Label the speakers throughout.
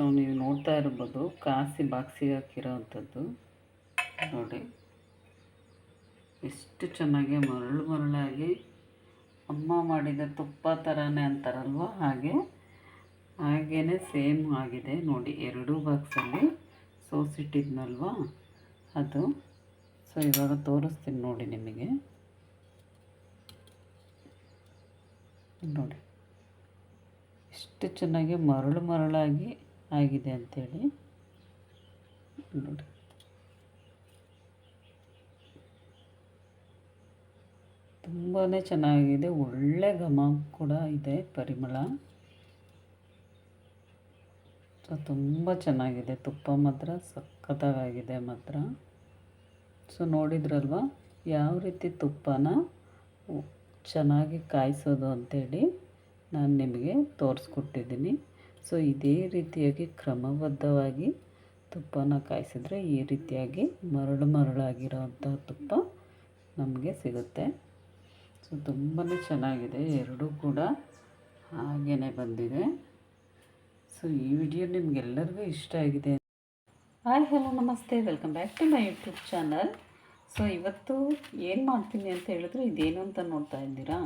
Speaker 1: So ನೀವು ನೋಡ್ತಾ ಇರ್ಬೋದು, ಕಾಸಿ ಬಾಕ್ಸಿಗೆ ಹಾಕಿರೋ ಅಂಥದ್ದು ನೋಡಿ. ಎಷ್ಟು ಚೆನ್ನಾಗಿ ಮರಳು ಮರಳಾಗಿ, ಅಮ್ಮ ಮಾಡಿದ ತುಪ್ಪ ಥರನೇ ಅಂತಾರಲ್ವ? ಹಾಗೆ ಹಾಗೇ ಸೇಮ್ ಆಗಿದೆ. ನೋಡಿ, ಎರಡೂ ಬಾಕ್ಸಲ್ಲಿ ಸೋಸಿಟ್ಟಿದ್ನಲ್ವ ಅದು. ಸೊ, ಇವಾಗ ತೋರಿಸ್ತೀನಿ ನೋಡಿ ನಿಮಗೆ. ನೋಡಿ. ಎಷ್ಟು ಚೆನ್ನಾಗಿ ಮರಳು ಮರಳಾಗಿ ಆಗಿದೆ ಅಂಥೇಳಿ ನೋಡಿ ತುಂಬಾ ಚೆನ್ನಾಗಿದೆ, ಒಳ್ಳೆ ಘಮ ಕೂಡ ಇದೆ ಪರಿಮಳ. ಸೊ, ತುಂಬ ಚೆನ್ನಾಗಿದೆ, ತುಪ್ಪ ಮಾತ್ರ ಸಖತ್ತಾಗಿದೆ ಮಾತ್ರ. ಸೊ, ನೋಡಿದ್ರಲ್ವ, ಯಾವ ರೀತಿ ತುಪ್ಪನ ಚೆನ್ನಾಗಿ ಕಾಯಿಸೋದು ಅಂಥೇಳಿ ನಾನು ನಿಮಗೆ ತೋರಿಸ್ಕೊಟ್ಟಿದ್ದೀನಿ. ಸೊ ಇದೇ ರೀತಿಯಾಗಿ ಕ್ರಮಬದ್ಧವಾಗಿ ತುಪ್ಪನ ಕಾಯಿಸಿದ್ರೆ ಈ ರೀತಿಯಾಗಿ ಮರಳು ಮರಳಾಗಿರೋವಂಥ ತುಪ್ಪ ನಮಗೆ ಸಿಗುತ್ತೆ. ಸೊ ತುಂಬಾ ಚೆನ್ನಾಗಿದೆ, ಎರಡೂ ಕೂಡ ಹಾಗೇ ಬಂದಿದೆ. ಸೊ ಈ ವಿಡಿಯೋ ನಿಮಗೆಲ್ಲರಿಗೂ ಇಷ್ಟ ಆಗಿದೆ. ಹಾಯ್, ಹಲೋ, ನಮಸ್ತೆ. Welcome back to my YouTube channel. So ಇವತ್ತು ಏನು ಮಾಡ್ತೀನಿ ಅಂತ ಹೇಳಿದ್ರೆ ಇದೇನು ಅಂತ ನೋಡ್ತಾ ಇದ್ದೀರಾ?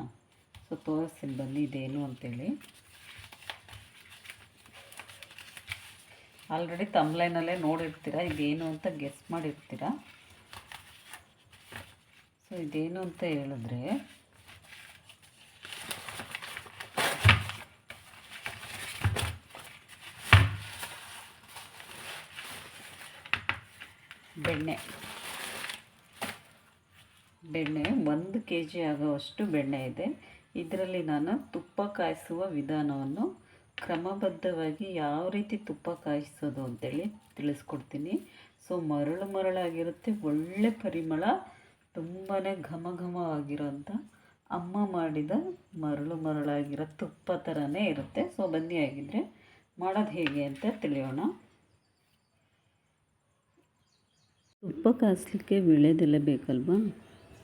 Speaker 1: ಸೊ ತೋರಿಸ್ತೀನಿ ಬನ್ನಿ ಇದೇನು ಅಂತೇಳಿ. ಆಲ್ರೆಡಿ ತಮ್ಲೈನಲ್ಲೇ ನೋಡಿರ್ತೀರ, ಇದೇನು ಅಂತ ಗೆಸ್ ಮಾಡಿರ್ತೀರ? ಸೊ ಇದೇನು ಅಂತ ಹೇಳಿದ್ರೆ, ಬೆಣ್ಣೆ. ಬೆಣ್ಣೆ ಒಂದು ಕೆ ಜಿ ಆಗುವಷ್ಟು ಬೆಣ್ಣೆ ಇದೆ. ಇದರಲ್ಲಿ ನಾನು ತುಪ್ಪ ಕಾಯಿಸುವ ವಿಧಾನವನ್ನು ಕ್ರಮಬದ್ಧವಾಗಿ ಯಾವ ರೀತಿ ತುಪ್ಪ ಕಾಯಿಸೋದು ಅಂತೇಳಿ ತಿಳಿಸ್ಕೊಡ್ತೀನಿ. ಸೊ, ಮರಳು ಮರಳಾಗಿರುತ್ತೆ, ಒಳ್ಳೆ ಪರಿಮಳ ತುಂಬಾ ಘಮ ಘಮವಾಗಿರೋಂಥ ಅಮ್ಮ ಮಾಡಿದ ಮರಳು ಮರಳಾಗಿರೋ ತುಪ್ಪ ಥರನೇ ಇರುತ್ತೆ. ಸೊ, ಬನ್ನಿ ಆಗಿದ್ದರೆ ಮಾಡೋದು ಹೇಗೆ ಅಂತ ತಿಳಿಯೋಣ. ತುಪ್ಪ ಕಾಯಿಸ್ಲಿಕ್ಕೆ ವಿಳೆದೆಲೆ ಬೇಕಲ್ವಾ?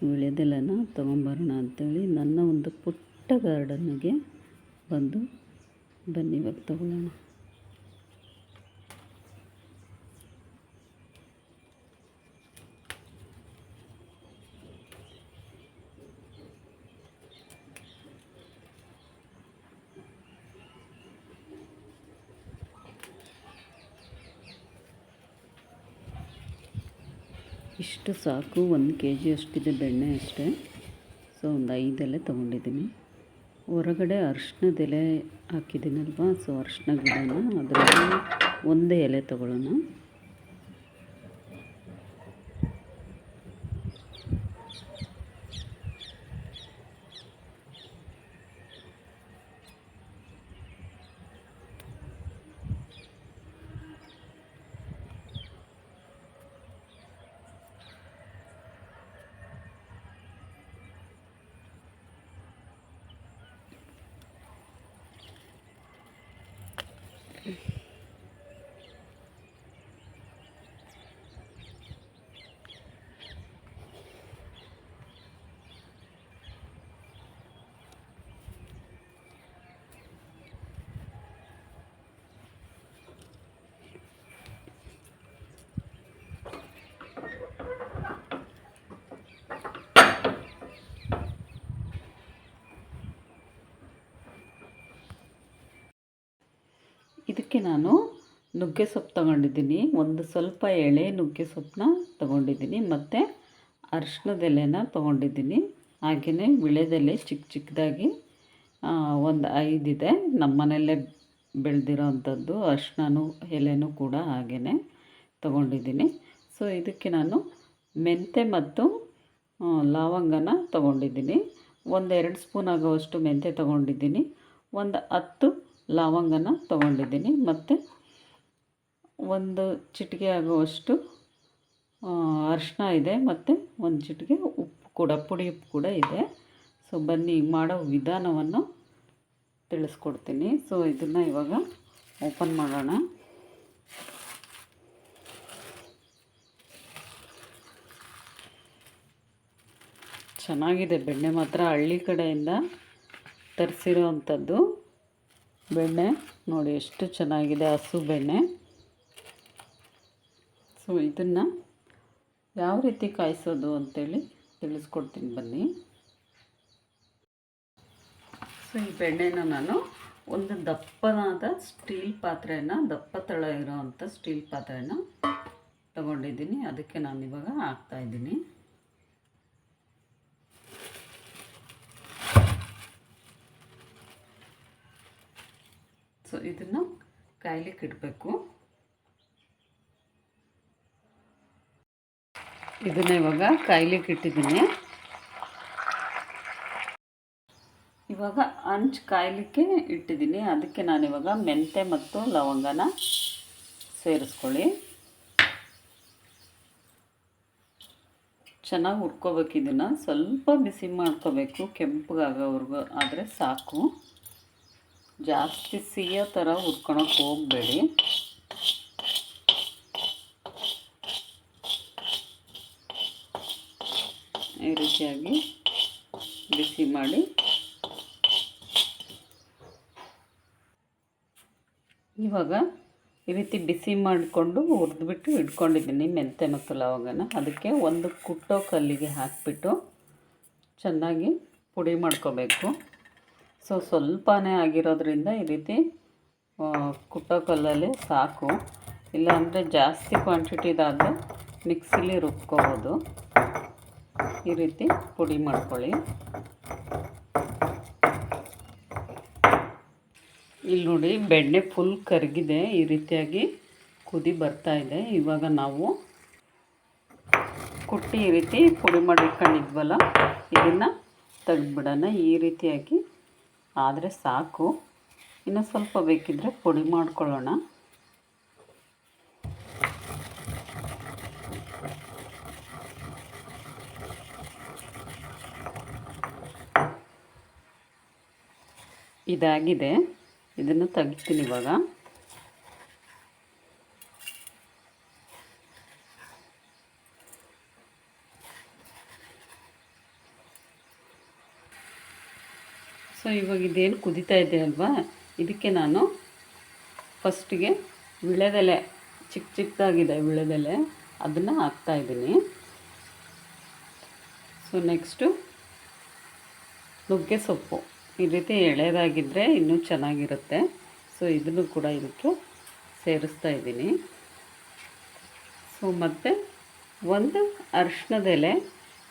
Speaker 1: ವಿಳೆದೆಲೆನ ತೊಗೊಂಬರೋಣ ಅಂತೇಳಿ ನನ್ನ ಒಂದು ಪುಟ್ಟ ಗಾರ್ಡನ್ನಿಗೆ ಬಂದು ಬನ್ನಿ, ಇವಾಗ ತಗೊಳ್ಳೋಣ. ಇಷ್ಟು ಸಾಕು, ಒಂದು ಕೆ ಜಿ ಅಷ್ಟಿದೆ ಬೆಣ್ಣೆ ಅಷ್ಟೇ. ಸೊ ಒಂದು ಐದಲ್ಲೇ ತೊಗೊಂಡಿದ್ದೀನಿ. ಹೊರಗಡೆ ಅರ್ಶಿಣದ ಎಲೆ ಹಾಕಿದ್ದೀನಲ್ವಾ? ಸೊ ಅರ್ಶಿಣ ಗಿಡನ ಅದರಲ್ಲಿ ಒಂದೇ ಎಲೆ ತೊಗೊಳ್ಳೋಣ. ಇದಕ್ಕೆ ನಾನು ನುಗ್ಗೆ ಸೊಪ್ಪು ತಗೊಂಡಿದ್ದೀನಿ. ಒಂದು ಸ್ವಲ್ಪ ಎಳೆ ನುಗ್ಗೆ ಸೊಪ್ಪನ್ನ ತಗೊಂಡಿದ್ದೀನಿ. ಮತ್ತು ಅರ್ಶಿಣದ ಎಲೆನ ತೊಗೊಂಡಿದ್ದೀನಿ. ಹಾಗೆಯೇ ವಿಳೆದೆಲೆ ಚಿಕ್ಕ ಚಿಕ್ಕದಾಗಿ ಒಂದು ಐದಿದೆ ನಮ್ಮ ಮನೆಯಲ್ಲೇ ಬೆಳೆದಿರೋ ಅಂಥದ್ದು ಎಲೆನೂ ಕೂಡ ಹಾಗೆಯೇ ತೊಗೊಂಡಿದ್ದೀನಿ. ಸೊ, ಇದಕ್ಕೆ ನಾನು ಮೆಂತೆ ಮತ್ತು ಲವಂಗನ ತೊಗೊಂಡಿದ್ದೀನಿ. ಒಂದು ಎರಡು ಸ್ಪೂನ್ ಆಗೋವಷ್ಟು ಮೆಂತೆ ತೊಗೊಂಡಿದ್ದೀನಿ. ಒಂದು ಹತ್ತು ಲವಂಗನ ತೊಗೊಂಡಿದ್ದೀನಿ. ಮತ್ತು ಒಂದು ಚಿಟಿಕೆ ಆಗುವಷ್ಟು ಅರಿಶಿನ ಇದೆ. ಮತ್ತು ಒಂದು ಚಿಟಿಕೆ ಉಪ್ಪು ಕೂಡ, ಪುಡಿ ಉಪ್ಪು ಕೂಡ ಇದೆ. ಸೊ ಬನ್ನಿ, ಮಾಡೋ ವಿಧಾನವನ್ನು ತಿಳಿಸ್ಕೊಡ್ತೀನಿ. ಸೊ ಇದನ್ನು ಇವಾಗ ಓಪನ್ ಮಾಡೋಣ. ಚೆನ್ನಾಗಿದೆ. ಬೆಣ್ಣೆ ಮಾತ್ರ ಹಳ್ಳಿ ಕಡೆಯಿಂದ ತರಿಸಿರೋ ಅಂಥದ್ದು ಬೆಣ್ಣೆ. ನೋಡಿ ಎಷ್ಟು ಚೆನ್ನಾಗಿದೆ ಹಸು ಬೆಣ್ಣೆ. ಸೊ ಇದನ್ನು ಯಾವ ರೀತಿ ಕಾಯಿಸೋದು ಅಂತೇಳಿ ತಿಳಿಸ್ಕೊಡ್ತೀನಿ ಬನ್ನಿ. ಸೊ ಈ ಬೆಣ್ಣೆನ ನಾನು ಒಂದು ದಪ್ಪನಾದ ಸ್ಟೀಲ್ ಪಾತ್ರೆನ ದಪ್ಪ ತಳ ಇರೋವಂಥ ಸ್ಟೀಲ್ ಪಾತ್ರೆನ ತಗೊಂಡಿದ್ದೀನಿ. ಅದಕ್ಕೆ ನಾನು ಇವಾಗ ಹಾಕ್ತಾಯಿದ್ದೀನಿ ಸೊ ಇದನ್ನು ಕಾಯ್ಲಿಕ್ಕೆ ಇಡಬೇಕು. ಇದನ್ನ ಇವಾಗ ಕಾಯ್ಲಿಕ್ಕೆ ಇಟ್ಟಿದ್ದೀನಿ. ಇವಾಗ ಹಂಚು ಕಾಯಲಿಕ್ಕೆ ಇಟ್ಟಿದ್ದೀನಿ. ಅದಕ್ಕೆ ನಾನಿವಾಗ ಮೆಂತೆ ಮತ್ತು ಲವಂಗನ ಸೇರಿಸ್ಕೊಳ್ಳಿ. ಚೆನ್ನಾಗಿ ಹುರ್ಕೋಬೇಕು ಇದನ್ನು. ಸ್ವಲ್ಪ ಬಿಸಿ ಮಾಡ್ಕೋಬೇಕು. ಕೆಂಪಗಾಗೋವರೆಗೂ ಆದರೆ ಸಾಕು. ಜಾಸ್ತಿ ಸಿಹಿಯೋ ಥರ ಹುರ್ಕೊಳಕ್ಕೆ ಹೋಗಬೇಡಿ. ಈ ರೀತಿಯಾಗಿ ಬಿಸಿ ಮಾಡಿ. ಇವಾಗ ಈ ರೀತಿ ಬಿಸಿ ಮಾಡಿಕೊಂಡು ಹುರಿದ್ಬಿಟ್ಟು ಇಟ್ಕೊಂಡಿದ್ದೀನಿ ಮೆಂತೆ ಮತ್ತು ಲವಂಗನ ಅದಕ್ಕೆ ಒಂದು ಕುಟ್ಟೋ ಕಲ್ಲಿಗೆ ಹಾಕಿಬಿಟ್ಟು ಚೆನ್ನಾಗಿ ಪುಡಿ ಮಾಡ್ಕೋಬೇಕು. ಸೊ ಸ್ವಲ್ಪನೇ ಆಗಿರೋದ್ರಿಂದ ಈ ರೀತಿ ಕುಟ್ಟೋ ಕಲ್ಲಲ್ಲಿ ಸಾಕು. ಇಲ್ಲಾಂದರೆ ಜಾಸ್ತಿ ಕ್ವಾಂಟಿಟಿದಾದರೆ ಮಿಕ್ಸಿಲಿ ರುಬ್ಕೋಬೋದು. ಈ ರೀತಿ ಪುಡಿ ಮಾಡ್ಕೊಳ್ಳಿ. ಇಲ್ಲಿ ನೋಡಿ ಬೆಣ್ಣೆ ಫುಲ್ ಕರಗಿದೆ, ಈ ರೀತಿಯಾಗಿ ಕುದಿ ಬರ್ತಾ ಇದೆ. ಇವಾಗ ನಾವು ಕುಟ್ಟಿ ಈ ರೀತಿ ಪುಡಿ ಮಾಡಿಟ್ಕೊಂಡಿದ್ವಲ್ಲ ಇದನ್ನು ತೆಗೆದ್ಬಿಡೋಣ. ಈ ರೀತಿಯಾಗಿ ಆದರೆ ಸಾಕು. ಇನ್ನು ಸ್ವಲ್ಪ ಬೇಕಿದ್ದರೆ ಪುಡಿ ಮಾಡ್ಕೊಳ್ಳೋಣ. ಇದಾಗಿದೆ. ಇದನ್ನು ತೆಗಿತೀನಿ ಇವಾಗ. ಸೊ ಇವಾಗ ಇದೇನು ಕುದೀತಾ ಇದೆ ಅಲ್ವಾ? ಇದಕ್ಕೆ ನಾನು ಫಸ್ಟಿಗೆ ವಿಳೆದೆಲೆ, ಚಿಕ್ಕ ಚಿಕ್ಕದಾಗಿದೆ ವಿಳೆದೆಲೆ. ಅದನ್ನು ಹಾಕ್ತಾಯಿದ್ದೀನಿ ಸೊ ನೆಕ್ಸ್ಟು ನುಗ್ಗೆ ಸೊಪ್ಪು. ಈ ರೀತಿ ಎಳೆದಾಗಿದ್ದರೆ ಇನ್ನೂ ಚೆನ್ನಾಗಿರುತ್ತೆ. ಸೊ ಇದನ್ನು ಕೂಡ ಇದಕ್ಕೆ ಸೇರಿಸ್ತಾ ಇದ್ದೀನಿ. ಸೊ ಮತ್ತು ಒಂದು ಅರಿಶಿಣದ ಎಲೆ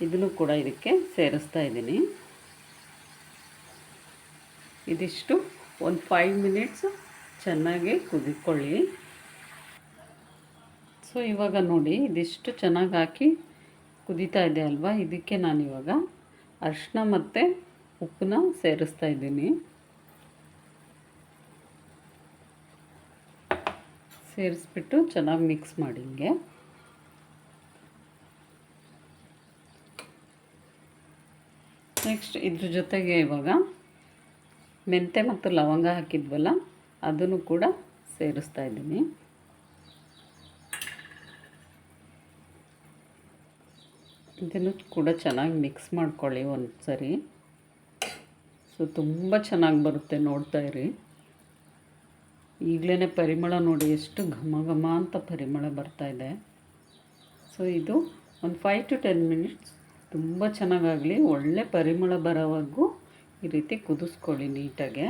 Speaker 1: ಇದನ್ನು ಕೂಡ ಇದಕ್ಕೆ ಸೇರಿಸ್ತಾ ಇದ್ದೀನಿ. ಇದಿಷ್ಟು ಒಂದು ಫೈವ್ ಮಿನಿಟ್ಸ್ ಚೆನ್ನಾಗಿ ಕುದಿಕೊಳ್ಳಿ. ಸೊ ಇವಾಗ ನೋಡಿ, ಇದಿಷ್ಟು ಚೆನ್ನಾಗಿ ಹಾಕಿ ಕುದೀತಾ ಇದೆ ಅಲ್ವಾ? ಇದಕ್ಕೆ ನಾನಿವಾಗ ಅರಿಶಿನ ಮತ್ತು ಉಪ್ಪನ್ನ ಸೇರಿಸ್ತಾ ಇದ್ದೀನಿ. ಸೇರಿಸ್ಬಿಟ್ಟು ಚೆನ್ನಾಗಿ ಮಿಕ್ಸ್ ಮಾಡಿ ಹಿಂಗೆ. ನೆಕ್ಸ್ಟ್ ಇದ್ರ ಜೊತೆಗೆ ಇವಾಗ ಮೆಂತೆ ಮತ್ತು ಲವಂಗ ಹಾಕಿದ್ವಲ್ಲ, ಅದನ್ನು ಕೂಡ ಸೇರಿಸ್ತಾ ಇದ್ದೀನಿ. ಇದನ್ನು ಕೂಡ ಚೆನ್ನಾಗಿ ಮಿಕ್ಸ್ ಮಾಡ್ಕೊಳ್ಳಿ ಒಂದು ಸರಿ ಸೊ ತುಂಬ ಚೆನ್ನಾಗಿ ಬರುತ್ತೆ ನೋಡ್ತಾ ಇರಿ. ಈಗಲೇ ಪರಿಮಳ ನೋಡಿ, ಎಷ್ಟು ಘಮ ಘಮ ಅಂತ ಪರಿಮಳ ಬರ್ತಾ ಇದೆ. ಸೊ ಇದು ಒಂದು ಫೈವ್ ಟು ಟೆನ್ ಮಿನಿಟ್ಸ್ ತುಂಬ ಚೆನ್ನಾಗಾಗಲಿ. ಒಳ್ಳೆ ಪರಿಮಳ ಬರೋವರೆಗೂ ಈ ರೀತಿ ಕುದಿಸ್ಕೊಳ್ಳಿ ನೀಟಾಗೆ.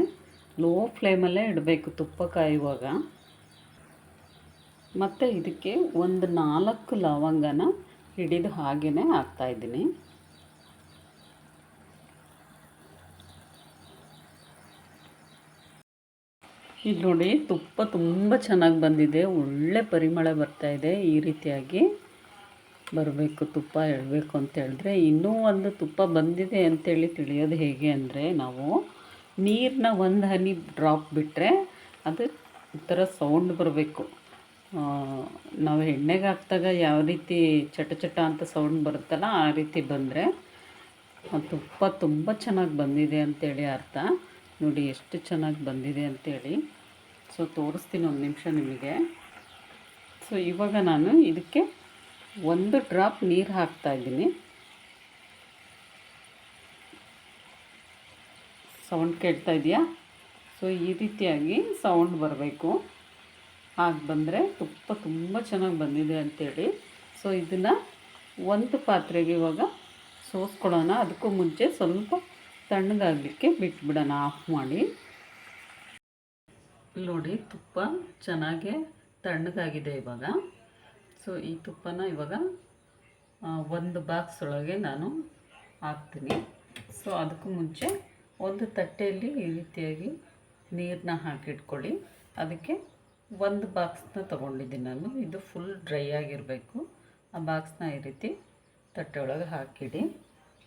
Speaker 1: ಲೋ ಫ್ಲೇಮಲ್ಲೇ ಇಡಬೇಕು ತುಪ್ಪ ಕಾಯುವಾಗ. ಮತ್ತು ಇದಕ್ಕೆ ಒಂದು ನಾಲ್ಕು ಲವಂಗನ ಹಿಡಿದು ಹಾಗೇ ಹಾಕ್ತಾಯಿದ್ದೀನಿ ಇಲ್ಲಿ ನೋಡಿ ತುಪ್ಪ ತುಂಬ ಚೆನ್ನಾಗಿ ಬಂದಿದೆ. ಒಳ್ಳೆ ಪರಿಮಳ ಬರ್ತಾ ಇದೆ ಈ ರೀತಿಯಾಗಿ. ಬರಬೇಕು, ತುಪ್ಪ ಎಳಬೇಕು ಅಂತ ಹೇಳಿದ್ರೆ, ಇನ್ನೂ ಒಂದು ತುಪ್ಪ ಬಂದಿದೆ ಅಂತೇಳಿ ತಿಳಿಯೋದು ಹೇಗೆ ಅಂದರೆ, ನಾವು ನೀರನ್ನ ಒಂದು ಹನಿ ಡ್ರಾಪ್ ಬಿಟ್ಟರೆ ಅದು ಒಂಥರ ಥರ ಸೌಂಡ್ ಬರಬೇಕು ನಾವು ಎಣ್ಣೆಗೆ ಹಾಕ್ದಾಗ ಯಾವ ರೀತಿ ಚಟ ಚಟ ಅಂತ ಸೌಂಡ್ ಬರುತ್ತಲ್ಲ, ಆ ರೀತಿ ಬಂದರೆ ತುಪ್ಪ ತುಂಬ ಚೆನ್ನಾಗಿ ಬಂದಿದೆ ಅಂತೇಳಿ ಅರ್ಥ. ನೋಡಿ ಎಷ್ಟು ಚೆನ್ನಾಗಿ ಬಂದಿದೆ ಅಂತೇಳಿ. ಸೊ ತೋರಿಸ್ತೀನಿ ಒಂದು ನಿಮಿಷ ನಿಮಗೆ. ಸೊ ಇವಾಗ ನಾನು ಇದಕ್ಕೆ ಒಂದು ಡ್ರಾಪ್ ನೀರು ಹಾಕ್ತಾಯಿದ್ದೀನಿ ಸೌಂಡ್ ಕೇಳ್ತಾ ಇದೆಯಾ? ಸೊ ಈ ರೀತಿಯಾಗಿ ಸೌಂಡ್ ಬರಬೇಕು. ಹಾಗೆ ಬಂದರೆ ತುಪ್ಪ ತುಂಬ ಚೆನ್ನಾಗಿ ಬಂದಿದೆ ಅಂಥೇಳಿ ಸೊ ಇದನ್ನು ಒಂದು ಪಾತ್ರೆಗೆ ಇವಾಗ ಸೋಸ್ಕೊಳ್ಳೋಣ. ಅದಕ್ಕೂ ಮುಂಚೆ ಸ್ವಲ್ಪ ತಣ್ಣಗಾಗಲಿಕ್ಕೆ ಬಿಟ್ಬಿಡೋಣ. ಆಫ್ ಮಾಡಿ. ನೋಡಿ, ತುಪ್ಪ ಚೆನ್ನಾಗೆ ತಣ್ಣಗಾಗಿದೆ ಇವಾಗ. ಸೊ ಈ ತುಪ್ಪನ ಇವಾಗ ಒಂದು ಬಾಕ್ಸ್ ಒಳಗೆ ನಾನು ಹಾಕ್ತೀನಿ. ಸೊ ಅದಕ್ಕೂ ಮುಂಚೆ ಒಂದು ತಟ್ಟೆಯಲ್ಲಿ ಈ ರೀತಿಯಾಗಿ ನೀರನ್ನ ಹಾಕಿಟ್ಕೊಳ್ಳಿ. ಅದಕ್ಕೆ ಒಂದು ಬಾಕ್ಸ್ನ ತೊಗೊಂಡಿದ್ದೀನಿ ನಾನು. ಇದು ಫುಲ್ ಡ್ರೈ ಆಗಿರಬೇಕು. ಆ ಬಾಕ್ಸ್ನ ಈ ರೀತಿ ತಟ್ಟೆ ಒಳಗೆ ಹಾಕಿಡಿ.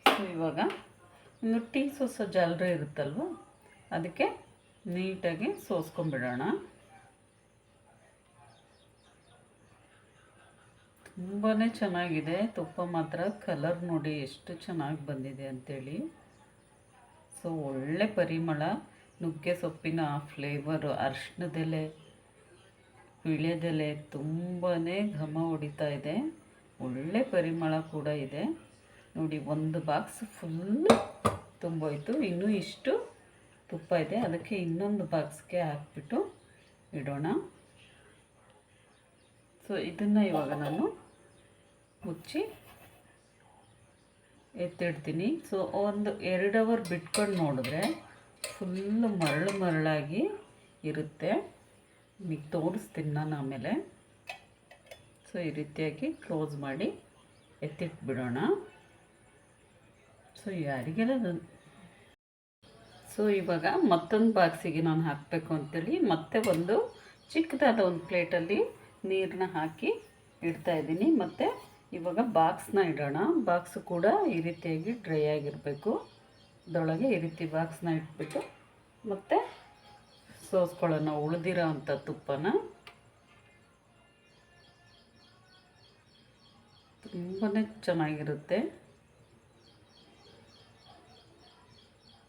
Speaker 1: ಸೊ ಇವಾಗ ಇನ್ನು ಟೀ ಸೋಸೋ ಜಾಲರಿ ಇರುತ್ತಲ್ವ? ಅದಕ್ಕೆ ನೀಟಾಗಿ ಸೋಸ್ಕೊಂಬಿಡೋಣ ತುಂಬಾ ಚೆನ್ನಾಗಿದೆ. ತುಪ್ಪ ಮಾತ್ರ ಕಲರ್ ನೋಡಿ ಎಷ್ಟು ಚೆನ್ನಾಗಿ ಬಂದಿದೆ ಅಂಥೇಳಿ ಸೊ ಒಳ್ಳೆ ಪರಿಮಳ. ನುಗ್ಗೆ ಸೊಪ್ಪಿನ ಫ್ಲೇವರು ಅರ್ಶಿಣದೆಲೆ ವಿಳ್ಯದೆಲೆ ತುಂಬಾ ಘಮ ಹೊಡಿತಾ ಇದೆ. ಒಳ್ಳೆ ಪರಿಮಳ ಕೂಡ ಇದೆ. ನೋಡಿ, ಒಂದು ಬಾಕ್ಸ್ ಫುಲ್ ತುಂಬೋಯ್ತು. ಇನ್ನೂ ಇಷ್ಟು ತುಪ್ಪ ಇದೆ. ಅದಕ್ಕೆ ಇನ್ನೊಂದು ಬಾಕ್ಸ್ಗೆ ಹಾಕ್ಬಿಟ್ಟು ಇಡೋಣ. ಸೊ ಇದನ್ನು ಇವಾಗ ನಾನು ಮುಚ್ಚಿ ಎತ್ತಿಡ್ತೀನಿ. ಸೊ ಒಂದು ಎರಡು ಅವರ್ ಬಿಟ್ಕೊಂಡು ನೋಡಿದ್ರೆ ಫುಲ್ಲು ಮರಳು ಮರಳಾಗಿ ಇರುತ್ತೆ. ನಿಮಗೆ ತೋರಿಸ್ತೀನಿ ನಾನು ಆಮೇಲೆ. ಸೊ ಈ ರೀತಿಯಾಗಿ ಕ್ಲೋಸ್ ಮಾಡಿ ಎತ್ತಿಟ್ಬಿಡೋಣ. ಸೊ ಯಾರಿಗೆಲ್ಲ ಸೊ ಇವಾಗ ಮತ್ತೊಂದು ಬಾಕ್ಸಿಗೆ ನಾನು ಹಾಕಬೇಕು ಅಂತೇಳಿ ಮತ್ತೆ ಒಂದು ಚಿಕ್ಕದಾದ ಒಂದು ಪ್ಲೇಟಲ್ಲಿ ನೀರನ್ನ ಹಾಕಿ ಇಡ್ತಾಯಿದ್ದೀನಿ ಮತ್ತು ಇವಾಗ ಬಾಕ್ಸ್ನ ಇಡೋಣ. ಬಾಕ್ಸು ಕೂಡ ಈ ರೀತಿಯಾಗಿ ಡ್ರೈ ಆಗಿರಬೇಕು. ಅದರೊಳಗೆ ಈ ರೀತಿ ಬಾಕ್ಸ್ನ ಇಟ್ಬಿಟ್ಟು ಮತ್ತು ಸೋಸ್ಕೊಳ್ಳೋಣ. ಉಳಿದಿರೋ ಅಂಥ ತುಪ್ಪನ. ತುಂಬಾ ಚೆನ್ನಾಗಿರುತ್ತೆ.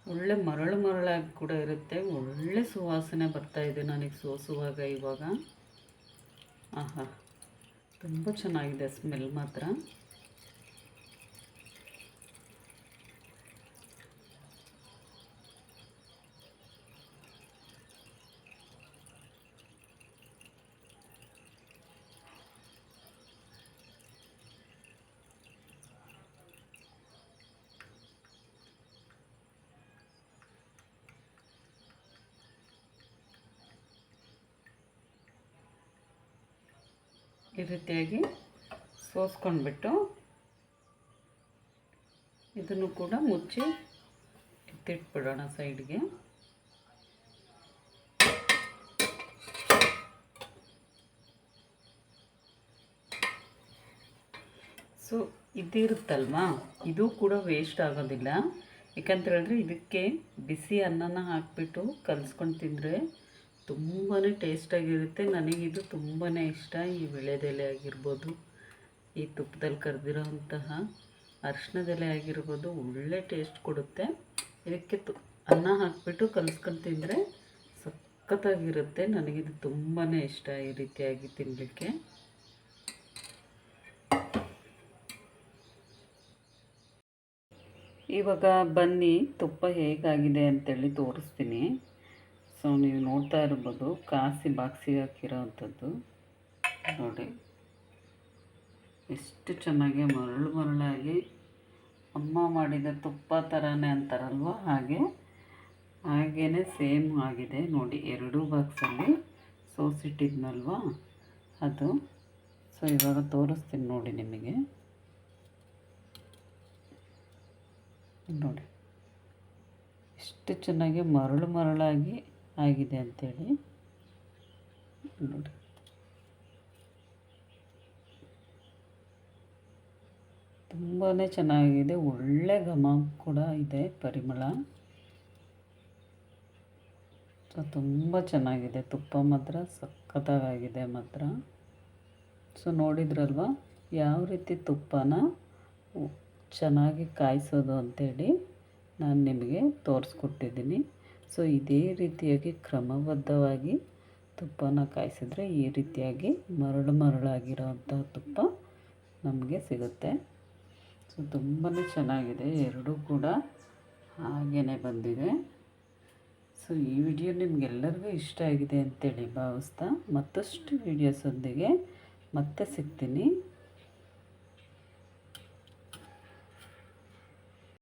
Speaker 1: ಒಳ್ಳೆ ಮರಳು ಮರಳಾಗಿ ಕೂಡ ಇರುತ್ತೆ. ಒಳ್ಳೆ ಸುವಾಸನೆ ಬರ್ತಾ ಇದೆ ನನಗೆ ಸೋಸುವಾಗ ಇವಾಗ. ಆಹಾ. ತುಂಬ ಚೆನ್ನಾಗಿದೆ ಸ್ಮೆಲ್ ಮಾತ್ರ ಈ ರೀತಿಯಾಗಿ ಸೋಸ್ಕೊಂಡ್ಬಿಟ್ಟು ಇದನ್ನು ಕೂಡ ಮುಚ್ಚಿ ಎತ್ತಿಟ್ಬಿಡೋಣ ಸೈಡ್ಗೆ. ಸೊ, ಇದಿರುತ್ತಲ್ವಾ? ಇದು ಕೂಡ ವೇಸ್ಟ್ ಆಗೋದಿಲ್ಲ. ಯಾಕಂತ ಹೇಳಿದ್ರೆ ಇದಕ್ಕೆ ಬಿಸಿ ಅನ್ನನ ಹಾಕಿಬಿಟ್ಟು ಕಲಿಸ್ಕೊಂಡು ತಿಂದರೆ ತುಂಬಾ ಟೇಸ್ಟಾಗಿರುತ್ತೆ. ನನಗಿದು ತುಂಬಾ ಇಷ್ಟ ಈ ವಿಳೆದೆಲೆ ಆಗಿರ್ಬೋದು, ಈ ತುಪ್ಪದಲ್ಲಿ ಕರೆದಿರೋಂತಹ ಅರಿಶಿಣದೆಲೆ ಆಗಿರ್ಬೋದು, ಒಳ್ಳೆ ಟೇಸ್ಟ್ ಕೊಡುತ್ತೆ. ಇದಕ್ಕೆ ತು, ಅನ್ನ ಹಾಕಿಬಿಟ್ಟು ಕಲಿಸ್ಕೊಂಡು ತಿಂದರೆ ಸಖತ್ತಾಗಿರುತ್ತೆ. ನನಗಿದು ತುಂಬಾ ಇಷ್ಟ ಈ ರೀತಿಯಾಗಿ ತಿನ್ನಲಿಕ್ಕೆ ಇವಾಗ ಬನ್ನಿ, ತುಪ್ಪ ಹೇಗಾಗಿದೆ ಅಂತೇಳಿ ತೋರಿಸ್ತೀನಿ. ಸೊ ನೀವು ನೋಡ್ತಾ ಇರ್ಬೋದು, ಕಾಸಿ ಬಾಕ್ಸಿಗೆ ಹಾಕಿರೋ ಅಂಥದ್ದು ನೋಡಿ. ಎಷ್ಟು ಚೆನ್ನಾಗಿ ಮರಳು ಮರಳಾಗಿ ಅಮ್ಮ ಮಾಡಿದ ತುಪ್ಪ ಥರನೇ ಅಂತಾರಲ್ವ? ಹಾಗೆ. ಹಾಗೇ ಸೇಮ್ ಆಗಿದೆ. ನೋಡಿ, ಎರಡೂ ಬಾಕ್ಸಲ್ಲಿ ಸೋಸಿಟ್ಟಿದ್ನಲ್ವ ಅದು. ಸೊ ಇವಾಗ ತೋರಿಸ್ತೀನಿ ನೋಡಿ ನಿಮಗೆ. ನೋಡಿ. ಎಷ್ಟು ಚೆನ್ನಾಗಿ ಮರಳು ಮರಳಾಗಿ ಆಗಿದೆ ಅಂತೇಳಿ. ನೋಡಿ ತುಂಬಾ ಚೆನ್ನಾಗಿದೆ, ಒಳ್ಳೆ ಘಮ ಕೂಡ ಇದೆ ಪರಿಮಳ. ಸೊ, ತುಂಬ ಚೆನ್ನಾಗಿದೆ, ತುಪ್ಪ ಮಾತ್ರ ಸಖತ್ತಾಗಿದೆ ಮಾತ್ರ. ಸೊ, ನೋಡಿದ್ರಲ್ವ, ಯಾವ ರೀತಿ ತುಪ್ಪನ ಚೆನ್ನಾಗಿ ಕಾಯಿಸೋದು ಅಂತೇಳಿ ನಾನು ನಿಮಗೆ ತೋರಿಸ್ಕೊಟ್ಟಿದ್ದೀನಿ. ಸೊ ಇದೇ ರೀತಿಯಾಗಿ ಕ್ರಮಬದ್ಧವಾಗಿ ತುಪ್ಪನ ಕಾಯಿಸಿದ್ರೆ ಈ ರೀತಿಯಾಗಿ ಮರಳು ಮರಳಾಗಿರೋವಂಥ ತುಪ್ಪ ನಮಗೆ ಸಿಗುತ್ತೆ. ಸೊ ತುಂಬಾ ಚೆನ್ನಾಗಿದೆ, ಎರಡೂ ಕೂಡ ಹಾಗೇ ಬಂದಿದೆ. ಸೊ ಈ ವಿಡಿಯೋ ನಿಮಗೆಲ್ಲರಿಗೂ ಇಷ್ಟ ಆಗಿದೆ ಅಂತೇಳಿ ಭಾವಿಸ್ತಾ ಮತ್ತಷ್ಟು ವೀಡಿಯೋಸೊಂದಿಗೆ ಮತ್ತೆ ಸಿಗ್ತೀನಿ.